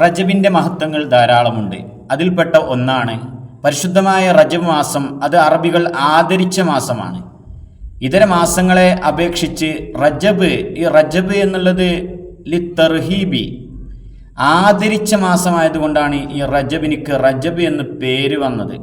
റജബിന്റെ മഹത്വങ്ങൾ ധാരാളമുണ്ട്. അതിൽപ്പെട്ട ഒന്നാണ് പരിശുദ്ധമായ റജബ് മാസം. അത് അറബികൾ ആദരിച്ച മാസമാണ്. ഇതര മാസങ്ങളെ അപേക്ഷിച്ച് റജബ് ഈ റജബ് എന്നുള്ളത് ലി തർഹീബി ആദരിച്ച മാസമായതുകൊണ്ടാണ് ഈ റജബിനിക്ക് റജബ് എന്ന് പേര് വന്നത്.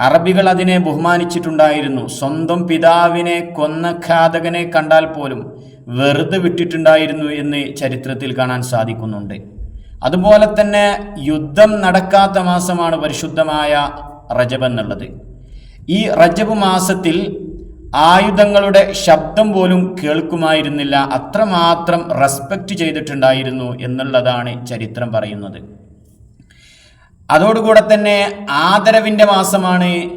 അറബികൾ അതിനെ ബഹുമാനിച്ചിട്ടുണ്ടായിരുന്നു. സ്വന്തം പിതാവിനെ കൊന്ന ഘാതകനെ കണ്ടാൽ പോലും വെറുതെ വിട്ടിട്ടുണ്ടായിരുന്നു എന്ന് ചരിത്രത്തിൽ കാണാൻ സാധിക്കുന്നുണ്ട്. അതുപോലെ തന്നെ യുദ്ധം നടക്കാത്ത മാസമാണ് പരിശുദ്ധമായ റജബ് എന്നുള്ളത്. ഈ റജബ് മാസത്തിൽ ആയുധങ്ങളുടെ ശബ്ദം പോലും കേൾക്കുമായിരുന്നില്ല. അത്രമാത്രം റെസ്പെക്റ്റ് ചെയ്തിട്ടുണ്ടായിരുന്നു എന്നുള്ളതാണ് ചരിത്രം പറയുന്നത്. അതോടുകൂടെ തന്നെ ആദരവിന്റെ മാസമാണ്.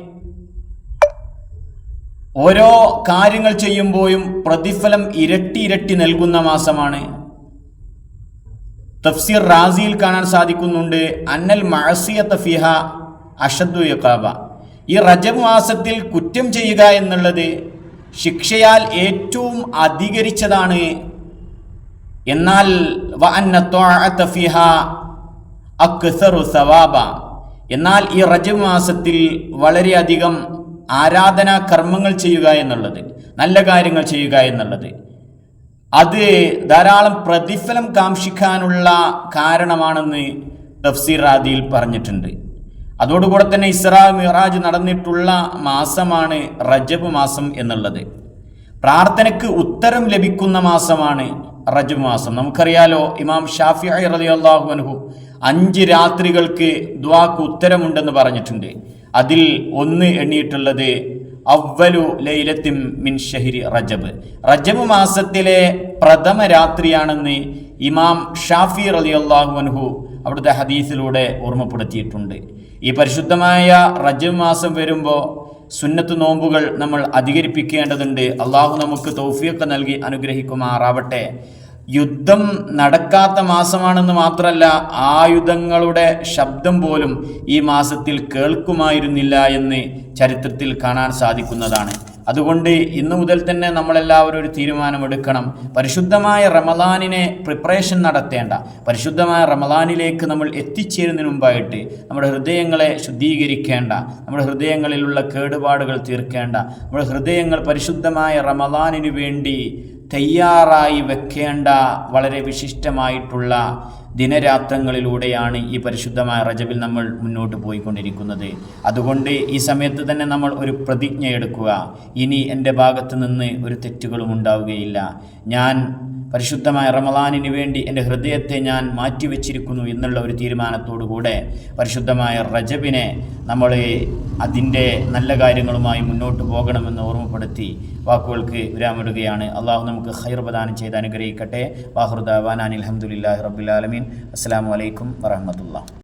ഓരോ കാര്യങ്ങൾ ചെയ്യുമ്പോഴും പ്രതിഫലം ഇരട്ടി ഇരട്ടി നൽകുന്ന മാസമാണ്. തഫ്സീർ റാസിയിൽ കാണാൻ സാധിക്കുന്നുണ്ട് അന്നൽ മഴസിയത്ത ഫിഹ അഷദ്ദു യക്കാബ ഈ റജബ് മാസത്തിൽ കുറ്റം ചെയ്യുക എന്നുള്ളത് ശിക്ഷയാൽ ഏറ്റവും അധികരിച്ചതാണ്. എന്നാൽ അക്സറു സവാബ. എന്നാൽ ഈ റജബ് മാസത്തിൽ വളരെയധികം ആരാധനാ കർമ്മങ്ങൾ ചെയ്യുക എന്നുള്ളത് നല്ല കാര്യങ്ങൾ ചെയ്യുക എന്നുള്ളത്. അത് ധാരാളം പ്രതിഫലം കാംക്ഷിക്കാനുള്ള കാരണമാണെന്ന് തഫ്സീർ റാദിയിൽ പറഞ്ഞിട്ടുണ്ട്. അതോടുകൂടെ തന്നെ ഇസ്രാ മിറാജ് നടന്നിട്ടുള്ള മാസമാണ് റജബ് മാസം എന്നുള്ളത്. പ്രാർത്ഥനയ്ക്ക് ഉത്തരം ലഭിക്കുന്ന മാസമാണ് റജബ് മാസം. നമുക്കറിയാലോ ഇമാം ഷാഫി റളിയല്ലാഹു അൻഹു അഞ്ച് രാത്രികൾക്ക് ദ്വാക്ക് ഉത്തരമുണ്ടെന്ന് പറഞ്ഞിട്ടുണ്ട്. അതിൽ ഒന്ന് എണ്ണിയിട്ടുള്ളത് അവലു ലൈലത്തിം മിൻ ഷഹിരി റജബ്. റജബ് മാസത്തിലെ പ്രഥമ രാത്രിയാണെന്ന് ഇമാം ഷാഫി റളിയല്ലാഹു അൻഹു അവിടുത്തെ ഹദീസിലൂടെ ഓർമ്മപ്പെടുത്തിയിട്ടുണ്ട്. ഈ പരിശുദ്ധമായ റജബ് മാസം വരുമ്പോൾ സുന്നത്ത് നോമ്പുകൾ നമ്മൾ അധികരിപ്പിക്കേണ്ടതുണ്ട്. അള്ളാഹു നമുക്ക് തൗഫീഖ് നൽകി അനുഗ്രഹിക്കുമാറാവട്ടെ. യുദ്ധം നടക്കാത്ത മാസമാണെന്ന് മാത്രമല്ല ആയുധങ്ങളുടെ ശബ്ദം പോലും ഈ മാസത്തിൽ കേൾക്കുമായിരുന്നില്ല എന്ന് ചരിത്രത്തിൽ കാണാൻ സാധിക്കുന്നതാണ്. അതുകൊണ്ട് ഇന്നു മുതൽ തന്നെ നമ്മളെല്ലാവരും ഒരു തീരുമാനമെടുക്കണം പരിശുദ്ധമായ റമദാനിനെ പ്രിപ്പറേഷൻ നടത്തേണ്ട. പരിശുദ്ധമായ റമദാനിലേക്ക് നമ്മൾ എത്തിച്ചേരുന്നതിന് മുമ്പായിട്ട് നമ്മുടെ ഹൃദയങ്ങളെ ശുദ്ധീകരിക്കേണ്ട. നമ്മുടെ ഹൃദയങ്ങളിലുള്ള കേടുപാടുകൾ തീർക്കേണ്ട. നമ്മുടെ ഹൃദയങ്ങൾ പരിശുദ്ധമായ റമദാനിനു വേണ്ടി തയ്യാറായി വെക്കേണ്ട വളരെ വിശിഷ്ടമായിട്ടുള്ള ദിനരാത്രങ്ങളിലൂടെയാണ് ഈ പരിശുദ്ധമായ റജബിൽ നമ്മൾ മുന്നോട്ട് പോയിക്കൊണ്ടിരിക്കുന്നത്. അതുകൊണ്ട് ഈ സമയത്ത് തന്നെ നമ്മൾ ഒരു പ്രതിജ്ഞ എടുക്കുക ഇനി എന്റെ ഭാഗത്ത് നിന്ന് ഒരു തെറ്റുകളും ഉണ്ടാവുകയില്ല. ഞാൻ പരിശുദ്ധമായ റമദാനിന് വേണ്ടി എന്റെ ഹൃദയത്തെ ഞാൻ മാറ്റിവെച്ചിരിക്കുന്നു എന്നുള്ള ഒരു തീരുമാനത്തോടു കൂടെ പരിശുദ്ധമായ റജബിനെ നമ്മൾ അതിന്റെ നല്ല കാര്യങ്ങളുമായി മുന്നോട്ട് പോകണമെന്ന് ഓർമ്മപ്പെടുത്തി വാക്കുകൾക്ക് വിരാമിടുകയാണ്. അള്ളാഹു നമുക്ക് ഹൈർ പ്രദാനം ചെയ്ത് അനുഗ്രഹിക്കട്ടെ. വാഹുർദാൻ അലഹമുല്ലാ റബുലാലമീൻ അസ്സാം വലൈക്കും വറഹമത്തുള്ള